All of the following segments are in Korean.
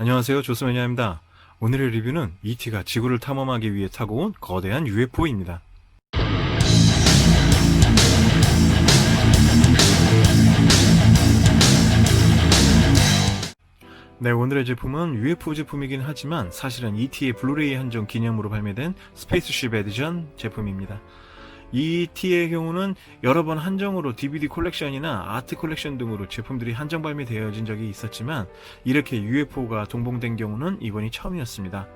안녕하세요. 조스매니아입니다. 오늘의 리뷰는 ET가 지구를 탐험하기 위해 타고 온 거대한 UFO입니다. 네, 오늘의 제품은 UFO 제품이긴 하지만 사실은 ET의 블루레이 한정 기념으로 발매된 스페이스쉽 에디션 제품입니다. ET의 경우는 여러 번 한정으로 DVD 콜렉션이나 아트 콜렉션 등으로 제품들이 한정 발매되어진 적이 있었지만 이렇게 UFO가 동봉된 경우는 이번이 처음이었습니다.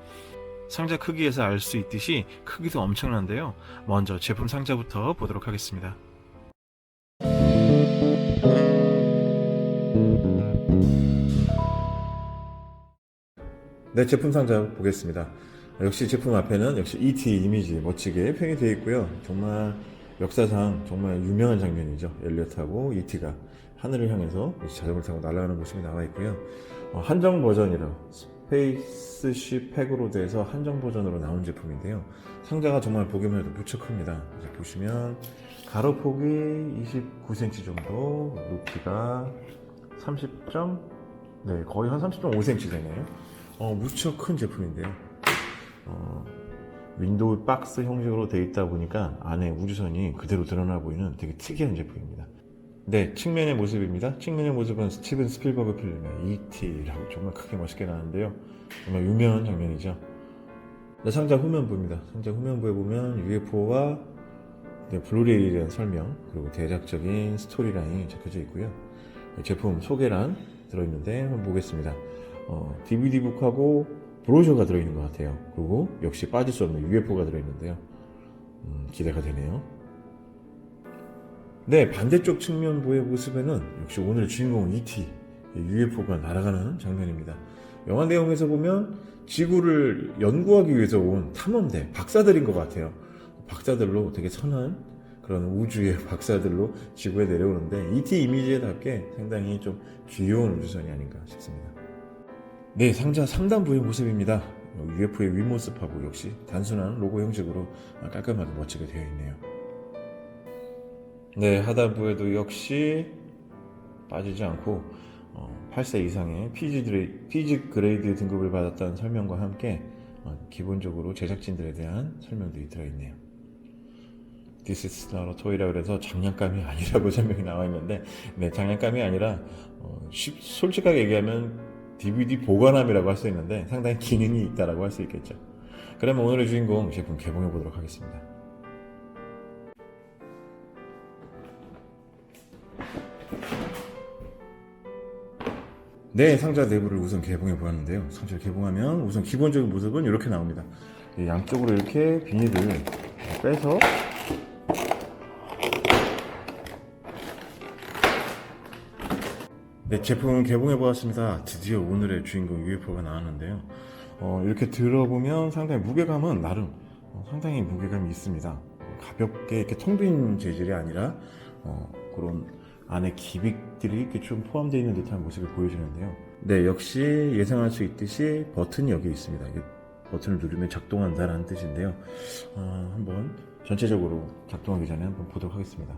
상자 크기에서 알 수 있듯이 크기도 엄청난데요. 먼저 제품 상자부터 보도록 하겠습니다. 네, 제품 상자 보겠습니다. 역시 제품 앞에는 역시 ET 이미지 멋지게 표현이 되어 있고요. 정말 역사상 정말 유명한 장면이죠. 엘리엇하고 ET가 하늘을 향해서 자전거를 타고 날아가는 모습이 나와 있고요. 어, 한정 버전이라 스페이스쉽 팩으로 돼서 한정 버전으로 나온 제품인데요. 상자가 정말 보기만 해도 무척 큽니다. 보시면 가로폭이 29cm 정도, 높이가 30 점, 네, 거의 한 30.5cm 되네요. 어, 무척 큰 제품인데요. 어, 윈도우 박스 형식으로 되어 있다 보니까 안에 우주선이 그대로 드러나 보이는 되게 특이한 제품입니다. 네, 측면의 모습입니다. 측면의 모습은 스티븐 스필버그 필름의 E.T.라고 정말 크게 멋있게 나왔는데요. 정말 유명한 장면이죠. 네, 상자 후면부입니다. 상자 후면부에 보면 UFO와 네, 블루레이에 대한 설명 그리고 대략적인 스토리라인이 적혀져 있고요. 제품 소개란 들어있는데 한번 보겠습니다. 어, DVD북하고 브로셔가 들어있는 것 같아요. 그리고 역시 빠질 수 없는 UFO가 들어있는데요. 음, 기대가 되네요. 네, 반대쪽 측면부의 모습에는 역시 오늘 주인공 ET, UFO가 날아가는 장면입니다. 영화 내용에서 보면 지구를 연구하기 위해서 온 탐험대, 박사들인 것 같아요. 박사들로 되게 선한 그런 우주의 박사들로 지구에 내려오는데 ET 이미지에답게 상당히 좀 귀여운 우주선이 아닌가 싶습니다. 네, 상자 상단부의 모습입니다. UFO의 윗모습하고 역시 단순한 로고 형식으로 깔끔하게 멋지게 되어 있네요. 네, 하단부에도 역시 빠지지 않고 어, 8세 이상의 PG, 드레이, PG 그레이드 등급을 받았다는 설명과 함께 어, 기본적으로 제작진들에 대한 설명들이 들어있네요. This is not a toy라 그래서 장난감이 아니라고 설명이 나와 있는데 네, 장난감이 아니라 어, 쉽- 솔직하게 얘기하면 DVD 보관함이라고 할 수 있는데 상당히 기능이 있다라고 할 수 있겠죠. 그러면 오늘의 주인공 제품 개봉해 보도록 하겠습니다. 네, 상자 내부를 우선 개봉해 보았는데요. 상자를 개봉하면 우선 기본적인 모습은 이렇게 나옵니다. 이 양쪽으로 이렇게 비닐을 빼서 네, 제품 개봉해 보았습니다. 드디어 오늘의 주인공 UFO가 나왔는데요. 어, 이렇게 들어보면 상당히 무게감은 나름 어, 상당히 무게감이 있습니다. 가볍게 이렇게 텅빈 재질이 아니라 어, 그런 안에 기믹들이 이렇게 좀 포함되어 있는 듯한 모습을 보여주는데요. 네, 역시 예상할 수 있듯이 버튼이 여기 있습니다. 이 버튼을 누르면 작동한다는 뜻인데요. 어, 한번 전체적으로 작동하기 전에 한번 보도록 하겠습니다.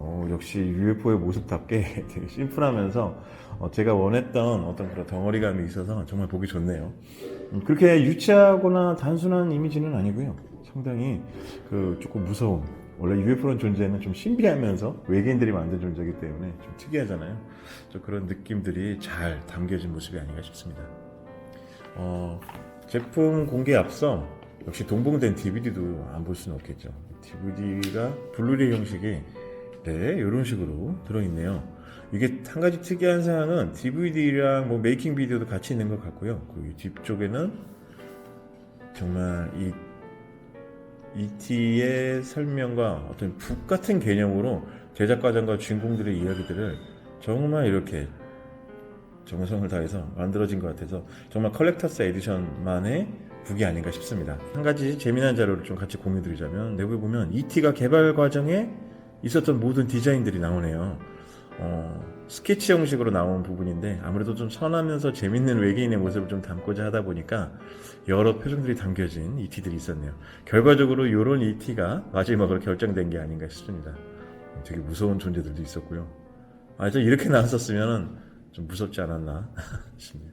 어, 역시 UFO의 모습답게 되게 심플하면서 어, 제가 원했던 어떤 그런 덩어리감이 있어서 정말 보기 좋네요. 음, 그렇게 유치하거나 단순한 이미지는 아니고요. 상당히 그 조금 무서운 원래 UFO라는 존재는 좀 신비하면서 외계인들이 만든 존재이기 때문에 좀 특이하잖아요. 좀 그런 느낌들이 잘 담겨진 모습이 아닌가 싶습니다. 어, 제품 공개 앞서 역시 동봉된 DVD도 안 볼 수는 없겠죠. DVD가 블루레이 형식이 네, 이런 식으로 들어있네요. 이게 한 가지 특이한 사항은 DVD랑 뭐 메이킹 비디오도 같이 있는 것 같고요. 그 뒤쪽에는 정말 이 ET의 설명과 어떤 북 같은 개념으로 제작 과정과 주인공들의 이야기들을 정말 이렇게 정성을 다해서 만들어진 것 같아서 정말 컬렉터스 에디션만의 북이 아닌가 싶습니다. 한 가지 재미난 자료를 좀 같이 공유드리자면 내부에 보면 ET가 개발 과정에 있었던 모든 디자인들이 나오네요. 어, 스케치 형식으로 나온 부분인데 아무래도 좀 선하면서 재밌는 외계인의 모습을 좀 담고자 하다 보니까 여러 표정들이 담겨진 ET들이 있었네요. 결과적으로 이런 ET가 마지막으로 결정된 게 아닌가 싶습니다. 되게 무서운 존재들도 있었고요. 아, 저 이렇게 나왔었으면 좀 무섭지 않았나 싶네요.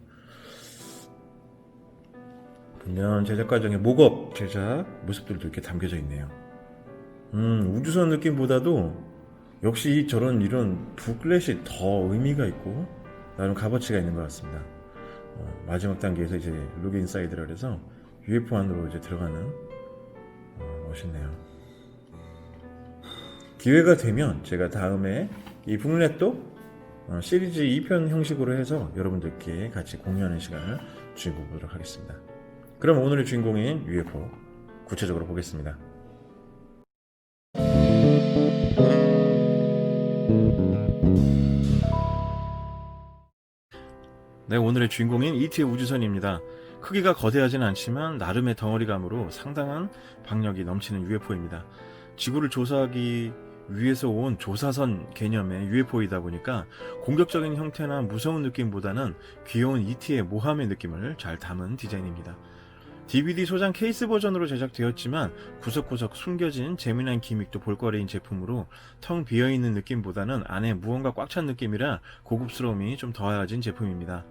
반면 제작 과정의 목업 제작 모습들도 이렇게 담겨져 있네요. 음, 우주선 느낌보다도 역시 이 저런 이런 북클래시 더 의미가 있고 나름 값어치가 있는 것 같습니다. 어, 마지막 단계에서 이제 로그 인사이드라 그래서 UFO 안으로 이제 들어가는 어, 멋있네요. 기회가 되면 제가 다음에 이 북넷도 어, 시리즈 2편 형식으로 해서 여러분들께 같이 공유하는 시간을 주인공 보도록 하겠습니다. 그럼 오늘의 주인공인 UFO 구체적으로 보겠습니다. 네, 오늘의 주인공인 ET의 우주선입니다. 크기가 거대하진 않지만 나름의 덩어리감으로 상당한 박력이 넘치는 UFO입니다. 지구를 조사하기 위해서 온 조사선 개념의 UFO이다 보니까 공격적인 형태나 무서운 느낌보다는 귀여운 ET의 모함의 느낌을 잘 담은 디자인입니다. DVD 소장 케이스 버전으로 제작되었지만 구석구석 숨겨진 재미난 기믹도 볼거리인 제품으로 텅 비어있는 느낌보다는 안에 무언가 꽉 찬 느낌이라 고급스러움이 좀 더해진 제품입니다.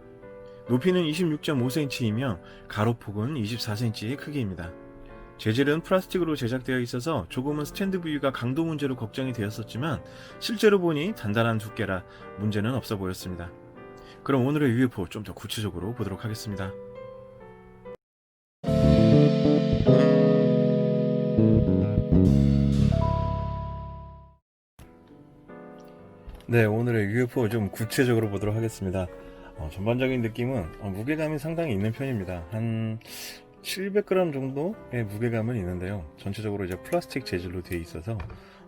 높이는 26.5cm이며 가로폭은 24cm의 크기입니다. 재질은 플라스틱으로 제작되어 있어서 조금은 스탠드 부위가 강도 문제로 걱정이 되었었지만 실제로 보니 단단한 두께라 문제는 없어 보였습니다. 그럼 오늘의 UFO 좀 더 구체적으로 보도록 하겠습니다. 네, 오늘의 UFO 좀 구체적으로 보도록 하겠습니다. 어, 전반적인 느낌은 어, 무게감이 상당히 있는 편입니다. 한 700g 정도의 무게감은 있는데요. 전체적으로 이제 플라스틱 재질로 되어 있어서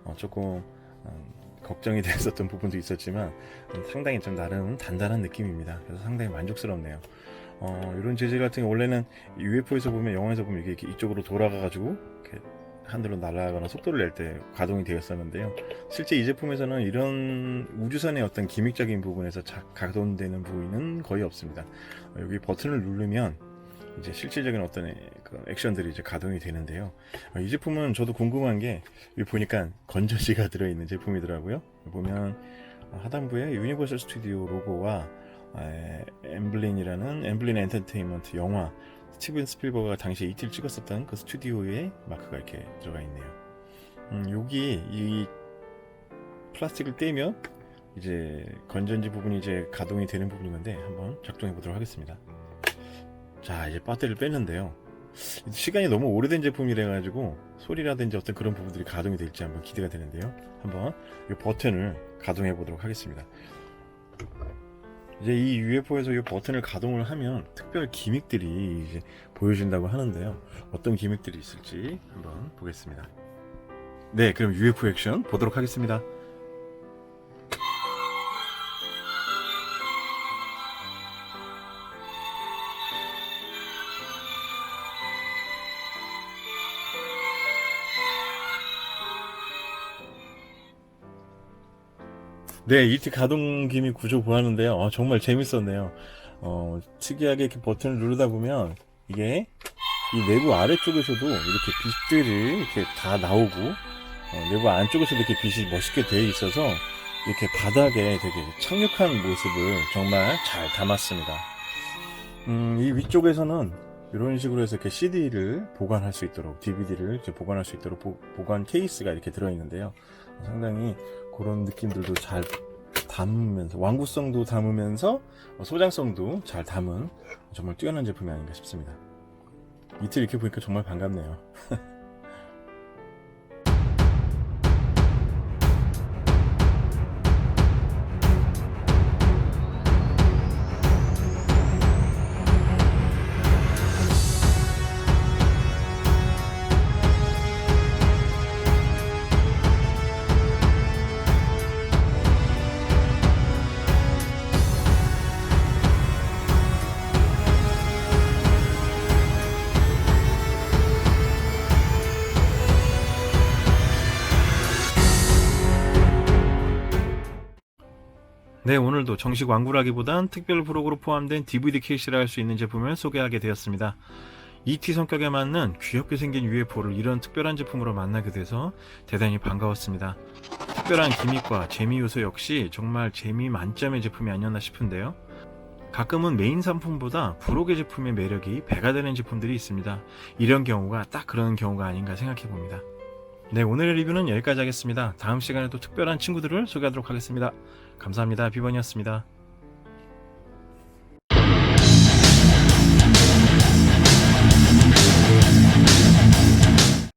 어, 조금 어, 걱정이 됐었던 부분도 있었지만 음, 상당히 좀 나름 단단한 느낌입니다. 그래서 상당히 만족스럽네요. 어, 이런 재질 같은 게 원래는 UFO에서 보면 영화에서 보면 이렇게 이쪽으로 돌아가가지고 이렇게 하늘로 날아가거나 속도를 낼 때 가동이 되었었는데요. 실제 이 제품에서는 이런 우주선의 어떤 기믹적인 부분에서 자- 가동되는 부위는 거의 없습니다. 어, 여기 버튼을 누르면 이제 실질적인 어떤 그 액션들이 이제 가동이 되는데요. 어, 이 제품은 저도 궁금한 게 보니까 건전지가 들어있는 제품이더라고요. 보면 어, 하단부에 유니버설 스튜디오 로고와 에, 엠블린이라는 엠블린 엔터테인먼트 영화 스티븐 스필버가 당시에 이틀 찍었었던 그 스튜디오의 마크가 이렇게 들어가 있네요. 음, 여기 이 플라스틱을 떼면 이제 건전지 부분이 이제 가동이 되는 부분인 건데 한번 작동해 보도록 하겠습니다. 자 이제 배터리를 뺐는데요. 시간이 너무 오래된 제품이라 가지고 소리라든지 어떤 그런 부분들이 가동이 될지 한번 기대가 되는데요. 한번 이 버튼을 가동해 보도록 하겠습니다. 이제 이 UFO에서 이 버튼을 가동을 하면 특별 기믹들이 이제 보여준다고 하는데요. 어떤 기믹들이 있을지 한번 보겠습니다. 네, 그럼 UFO 액션 보도록 하겠습니다. 네, ET 가동 기믹 구조 보았는데요. 어, 정말 재밌었네요. 어, 특이하게 이렇게 버튼을 누르다 보면 이게 이 내부 아래쪽에서도 이렇게 빛들이 이렇게 다 나오고 어, 내부 안쪽에서도 이렇게 빛이 멋있게 되어 있어서 이렇게 바닥에 되게 착륙한 모습을 정말 잘 담았습니다. 음, 이 위쪽에서는 이런 식으로 해서 이렇게 CD를 보관할 수 있도록 DVD를 보관할 수 있도록 보, 보관 케이스가 이렇게 들어 있는데요. 상당히 그런 느낌들도 잘 담으면서 완구성도 담으면서 소장성도 잘 담은 정말 뛰어난 제품이 아닌가 싶습니다. 이틀 이렇게 보니까 정말 반갑네요. 네, 오늘도 정식 완구라기보단 특별 프로그로 포함된 DVD 케이스라 할 수 있는 제품을 소개하게 되었습니다. ET 성격에 맞는 귀엽게 생긴 UFO를 이런 특별한 제품으로 만나게 돼서 대단히 반가웠습니다. 특별한 기믹과 재미 요소 역시 정말 재미 만점의 제품이 아니었나 싶은데요. 가끔은 메인 상품보다 부록의 제품의 매력이 배가 되는 제품들이 있습니다. 이런 경우가 딱 그런 경우가 아닌가 생각해 봅니다. 네, 오늘의 리뷰는 여기까지 하겠습니다. 다음 시간에 또 특별한 친구들을 소개하도록 하겠습니다. 감사합니다. 비번이었습니다.